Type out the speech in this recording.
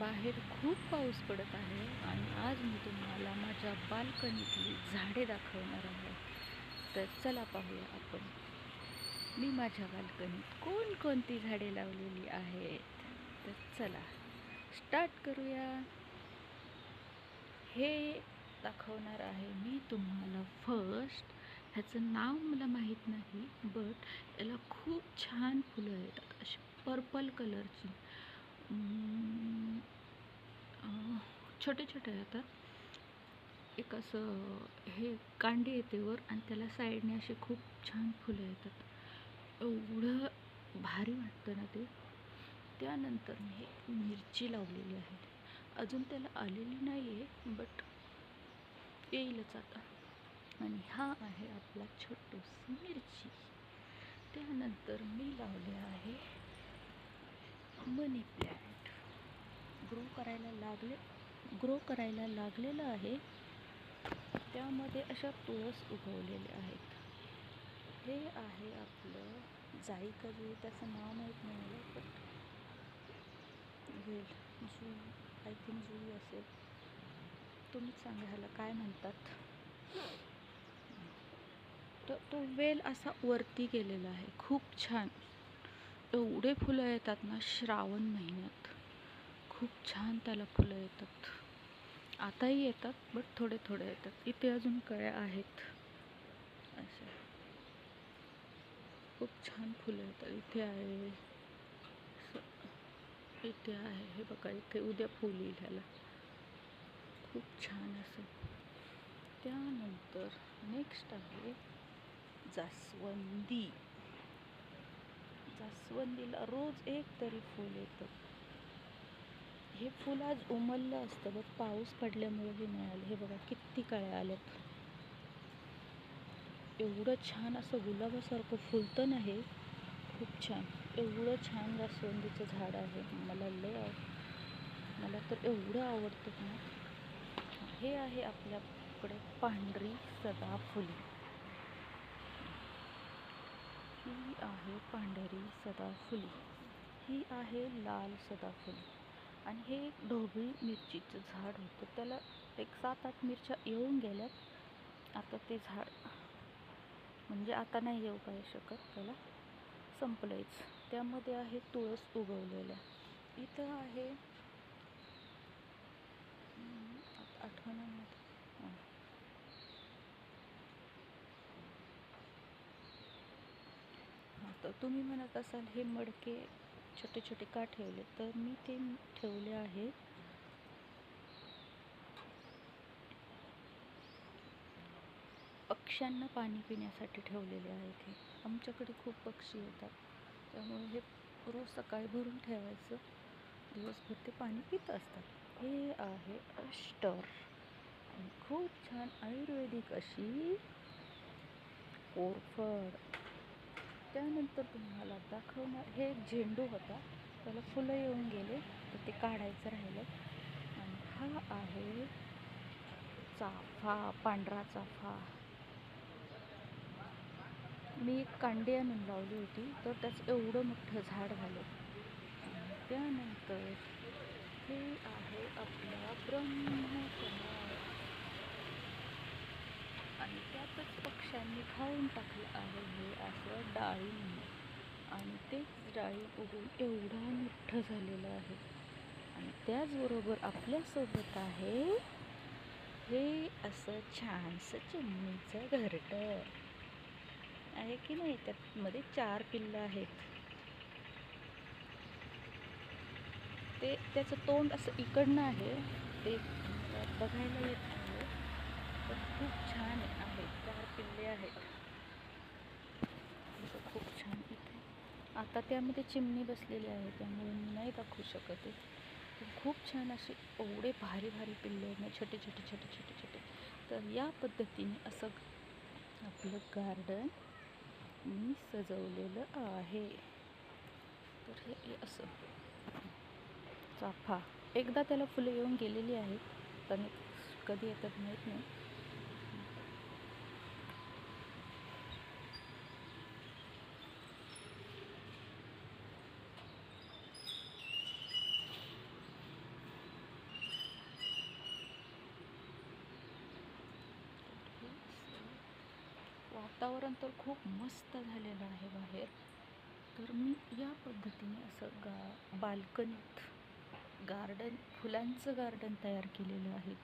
बाहेर खूप पाऊस पडत आहे आणि आज मी तुम्हाला माझ्या बाल्कनीतली झाडे दाखवणार आहे. तर चला पाहूया आपण. मी माझ्या बाल्कनीत कोणकोणती झाडे लावलेली आहेत? तर चला स्टार्ट करूया. हे दाखवणार आहे मी तुम्हाला फर्स्ट ह्याचं नाव मला माहीत नाही बट याला खूप छान फुलं येतात अशी पर्पल कलरची छोटे छोटे येतात. एक असं हे कांडी येते वर आणि त्याला साईडने असे खूप छान फुलं येतात. एवढं भारी वाटतं ना ते. त्यानंतर मी एक मिरची लावलेली आहे. अजून त्याला आलेली नाही आहे बट येईलच आता. आणि हा आहे आपला छोटूस मिरची. त्यानंतर मी लावले आहे मनी प्लॅन्ट. ग्रो करायला लागले ग्रो करायला लागलेलं आहे. त्यामध्ये अशा तुळस उगवलेल्या आहेत. हे आहे आपलं जाई कधी त्याचं नाव माहीत नाही मला but well Jui I think Jui असेल. तुम्हीच सांगा ह्याला काय म्हणतात. तर तो वेल असा वरती गेलेला आहे. खूप छान. एवढे फुलं येतात ना श्रावण महिन्यात. खूप छान त्याला फुलं येतात. आताही येतात बट थोडे थोडे येतात. इथे अजून कळ्या आहेत. अशा. खूप छान फुलं येतात. इथे आहे. स- इथे आहे. हे बघा इथे उद्या फुल येईल ह्याला. खूप छान असं. त्यानंतर नेक्स्ट आहे जास्वंदी. जास्वंदीला रोज एक तरी फूल येतं. फूल आज उमललं असतं बघ. पाऊस पडल्यामुळे हे मिळालं. हे बघा किती काळ्या आल्यात. एवढं छान असं गुलाबासारखं फुलतं तर हे खूप छान. एवढं छान जास्वंदीचं झाड आहे. मला लय आव मला तर एवढं आवडतं ना हे आहे आपल्याकडे पांढरी सदाफुली. ही आहे पांढरी सदाफुली. ही आहे लाल सदाफुली. आणि हे एक ढोबळी मिरचीचं झाड होतं. त्याला एक सात आठ मिरच्या येऊन गेल्यात आता ते झाड म्हणजे आता नाही येऊ काय शकत. त्याला संपलंच त्यामध्ये आहे तुळस उगवलेल्या इथं आहे हम्म, आता हां. तर तुम्ही म्हणत असाल हे मडके छोटे छोटे का ठेवले. तर मी ते ठेवले आहे. पक्ष्यांना पाणी पिण्यासाठी ठेवलेले आहेत ते. आमच्याकडे खूप पक्षी येतात. त्यामुळे हे रोज सकाळी भरून ठेवायचं. दिवसभर ते पाणी पित असतात. हे आहे अष्टर. खूप छान आयुर्वेदिक अशी कोरफड. त्यानंतर तुम्हाला दाखवणार हे एक झेंडू होता. त्याला फुलं येऊन गेले तर ते काढायचं राहिलं. आणि हा आहे चाफा पांढरा चाफा. मी एक कांडी आणून लावली होती तर त्याचं एवढं मोठं झाड झालं. त्यानंतर हे आहे आपला ब्रह्मकुमार. आणि त्यातच पक्ष्यांनी खाऊन टाकलं आहे हे असं डाळिंब आणि तेच डाळिंब उगून एवढं मोठं झालेलं आहे. आणि त्याचबरोबर आपल्यासोबत आहे हे असं छानसं चिमणीचं घरटं. आहे की नाही? त्यामध्ये चार पिल्लं आहेत. ते त्याचं तोंड असं इकडनं आहे. ते बघायला येत खूप छान आहे. चार किल्ले आहेत. असं खूप छान इथे. आता त्यामध्ये चिमणी बसलेली आहे त्यामुळे मी नाही दाखवू शकत खूप छान असे एवढे भारी भारी पिल्ले आहेत ना छोटे छोटे छोटे छोटे छोटे. तर या पद्धतीने असं आपलं गार्डन मी सजवलेलं आहे. तर हे हे असं. चाफा. एकदा त्याला फुलं येऊन गेलेली आहेत पण कधी येतात माहीत नाही. वातावरण तर खूप मस्त झालेलं आहे बाहेर. तर मी या पद्धतीने असं गा बाल्कनीत गार्डन फुलांचं गार्डन तयार केलेलं आहे.